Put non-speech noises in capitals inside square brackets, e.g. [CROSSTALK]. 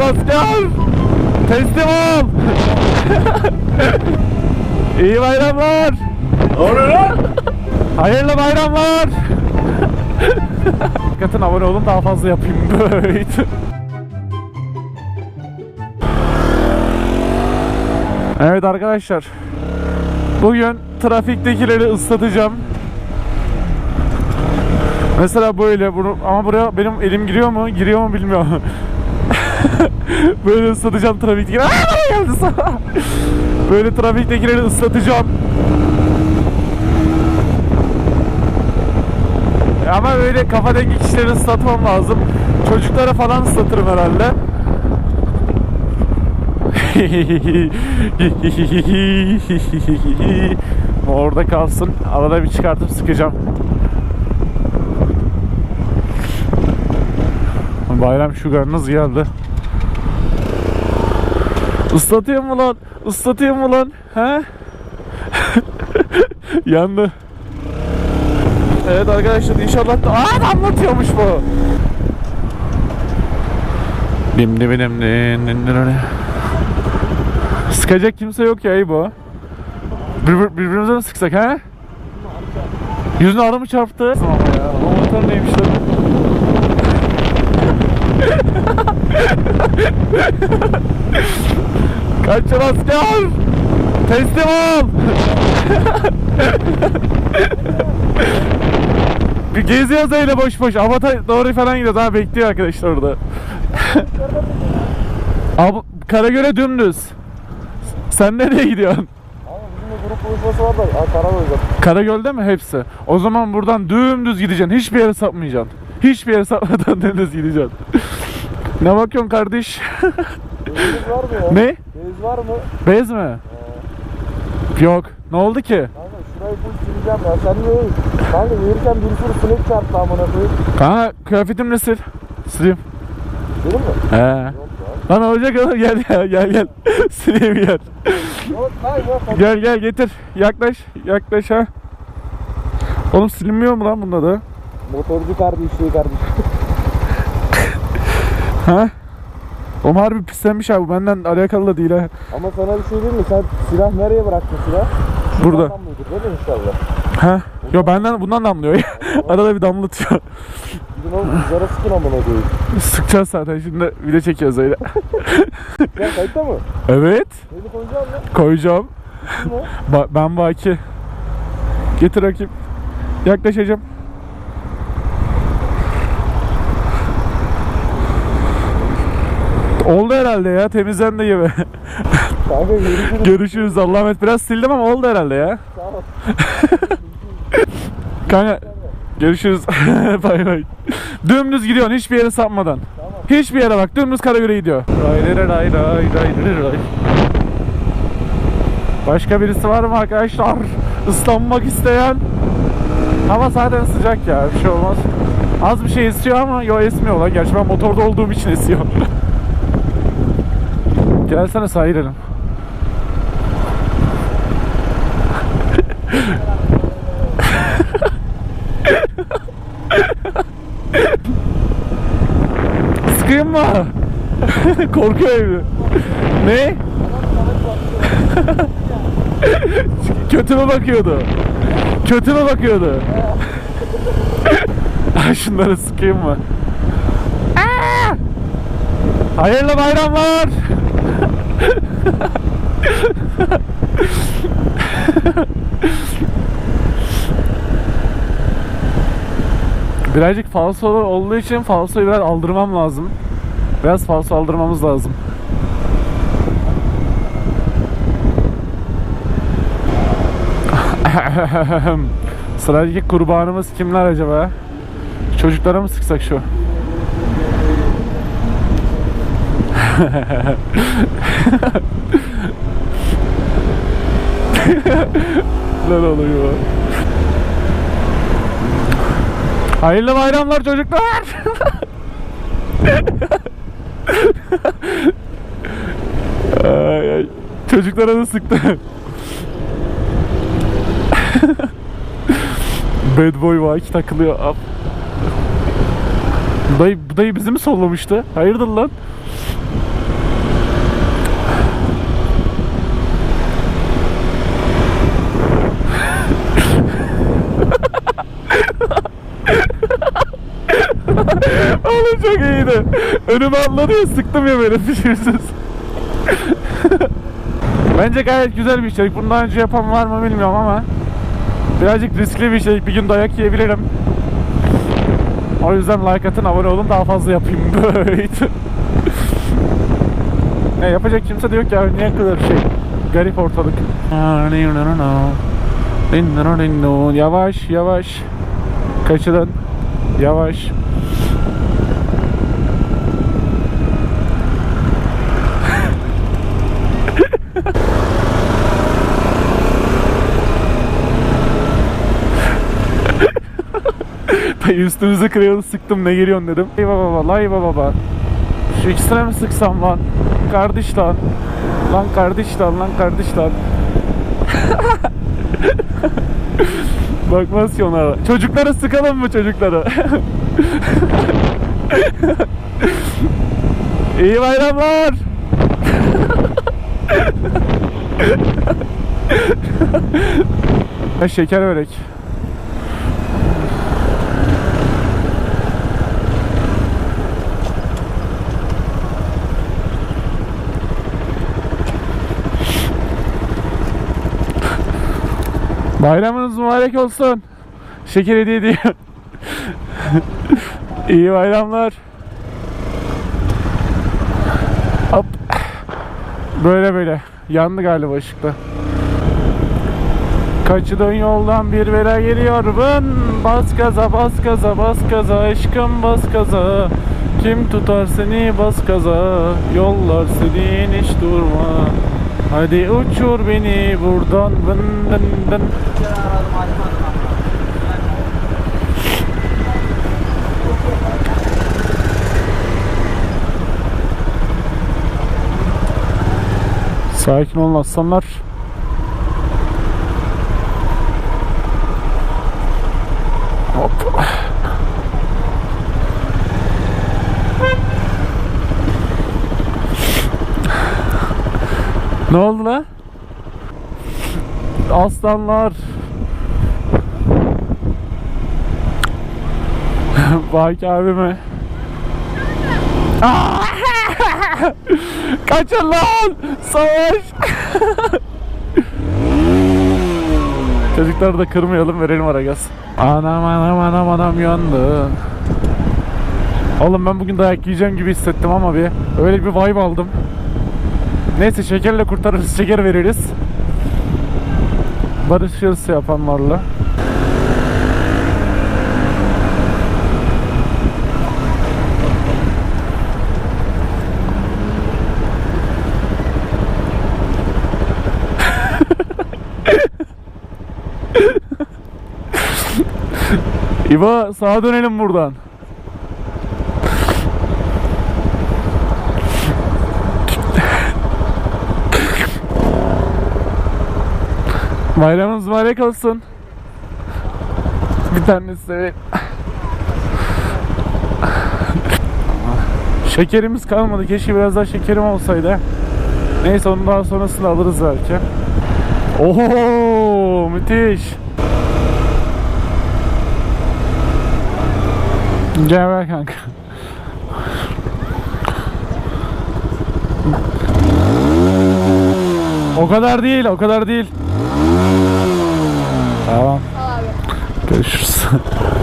Asker! Teslim ol! İyi bayramlar! Oluyor lan? Hayırlı bayramlar! [LAUGHS] Dikkatin abone olun daha fazla yapayım [LAUGHS] böyle. Evet arkadaşlar. Bugün trafiktekileri ıslatacağım. Mesela böyle bunu ama buraya benim elim giriyor mu? Giriyor mu bilmiyorum. [LAUGHS] [LAUGHS] böyle ıslatacağım trafiktekileri. Aa, bana geldi sana. [LAUGHS] Böyle trafiktekileri ıslatacağım. Ama böyle kafa dengi kişileri ıslatmam lazım. Çocuklara falan ıslatırım herhalde. [LAUGHS] Orada kalsın. Arada bir çıkartıp sıkacağım. Bayram şugarınız geldi. Islatayım mı lan? Islatayım mı lan? He? [LAUGHS] Yandı. Evet arkadaşlar inşallah da... Aa anlatıyormuş bu. Dim dim dim dim dim. Sıkacak kimse yok ya bu. Bir, birbirimize mi sıksak ha? Yüzüne arı mı çarptı? Tamam ya. O motor neymiş lan? [LAUGHS] Kaçın asker! Teslim ol! [LAUGHS] Bir geziyoruz öyle boş boş. Avata doğru falan gidiyoruz. Ha bekliyor arkadaşlar orada. [LAUGHS] Abi Karagöl'e dümdüz. Sen nereye gidiyorsun? Grup buluşması var da olacak. Karagöl'de mi hepsi? O zaman buradan dümdüz gideceksin. Hiçbir yere sapmayacaksın. Hiçbir yere sapmadan [LAUGHS] dümdüz gideceksin. ne bakıyorsun kardeş? Var mı ya? ne? Beyz var mı? Bez mi? Yok. Ne oldu ki? Kanka şurayı full sileceğim ya. Sen ne? Kanka yürürken bir sürü sinek çarptı amına koyayım. Kanka kıyafetimle sil. Sileyim. Değil mi? He. Yok Lan olacak oğlum gel ya gel gel. [LAUGHS] Sileyim gel. Gel gel getir. Yaklaş. Yaklaş ha. Oğlum silinmiyor mu lan bunda da? Motorcu kardeş şey kardeş. Ha? Oğlum harbi pislenmiş abi. Benden alakalı da değil ha. Ama sana bir şey diyeyim mi? Sen silah nereye bıraktın silah? Burada. Şuradan mıydı? Değil mi inşallah? Ha? Yo benden bundan damlıyor. [LAUGHS] Arada bir damlatıyor. Gidin oğlum kızlara sıkın amına koyayım. Sıkacağız zaten şimdi video çekiyoruz öyle. [LAUGHS] Sen kayıtta mı? evet. Lan. Koyacağım. Kim o? Ba- ben Baki. Getir rakip. Yaklaşacağım. Oldu herhalde ya temizlendi gibi. Kanka yürüyüşünü Görüşürüz Allah'a emanet. Biraz sildim ama oldu herhalde ya. sağ ol. Kanka görüşürüz. [LAUGHS] bay bay. Dümdüz gidiyorsun hiçbir yere sapmadan. Hiçbir yere bak dümdüz Karagöl'e gidiyor. Ray ray ray ray ray. Başka birisi var mı arkadaşlar? Islanmak isteyen. Hava zaten sıcak ya bir şey olmaz. Az bir şey esiyor ama yo esmiyor lan. Gerçi ben motorda olduğum için esiyor. Gelsene sahil edelim. Sıkayım mı? Korkuyor evde. Ne? Kötü mü bakıyordu? Kötü mü bakıyordu? Şunları sıkayım mı? Hayırlı bayramlar. Birazcık falso olduğu için falsoyu biraz aldırmam lazım. Biraz falso aldırmamız lazım. [LAUGHS] Sıradaki kurbanımız kimler acaba? Çocuklara mı sıksak şu? Neler oluyor? Hayırlı bayramlar çocuklar. ay, ay. Çocuklara da sıktı. Bad boy var iki takılıyor. Ab. Dayı, dayı bizi mi sollamıştı? Hayırdır lan? Çok iyiydi. Önüme atladı ya sıktım ya böyle pişirsiz. Bence gayet güzel bir içerik. Bundan önce yapan var mı bilmiyorum ama birazcık riskli bir içerik. Bir gün dayak yiyebilirim. O yüzden like atın, abone olun daha fazla yapayım [LAUGHS] böyle. ne yapacak kimse de yok ya niye kadar şey garip ortalık. Yavaş yavaş. Kaçıdan. Yavaş. Dayı [LAUGHS] üstümüze krayalı sıktım ne geliyorsun dedim. Layva baba, layva baba. Şu ikisine mi sıksam lan? Kardeş lan. Lan kardeş lan, lan kardeş lan. [LAUGHS] Bakmaz ki onlara. Çocuklara sıkalım mı çocuklara? [LAUGHS] İyi bayramlar. Şeker börek. Bayramınız mübarek olsun. Şeker hediye ediyor. [LAUGHS] İyi bayramlar. Hop. Böyle böyle. Yandı galiba ışıkta. Kaçıdığın yoldan bir bela geliyor bın Bas gaza bas gaza bas gaza aşkım bas gaza Kim tutar seni bas gaza Yollar senin hiç durma Hadi uçur beni buradan vın dın dın Sakin olun aslanlar. Ne oldu lan? Aslanlar. Baki abi mi? Kaçın lan! Savaş! [LAUGHS] Çocukları da kırmayalım verelim ara gaz. Anam anam anam anam yandı. Oğlum ben bugün dayak yiyeceğim gibi hissettim ama bir öyle bir vibe aldım. Neyse şekerle kurtarırız, şeker veririz. Barışırız yapanlarla. [LAUGHS] İbo sağa dönelim buradan. Bayramınız mübarek olsun. Bir tanesi de Şekerimiz kalmadı. Keşke biraz daha şekerim olsaydı. Neyse onu daha sonrasında alırız belki. Oho müthiş. Gel ver kanka. O kadar değil, o kadar değil. Tamam. Görüşürüz. [LAUGHS]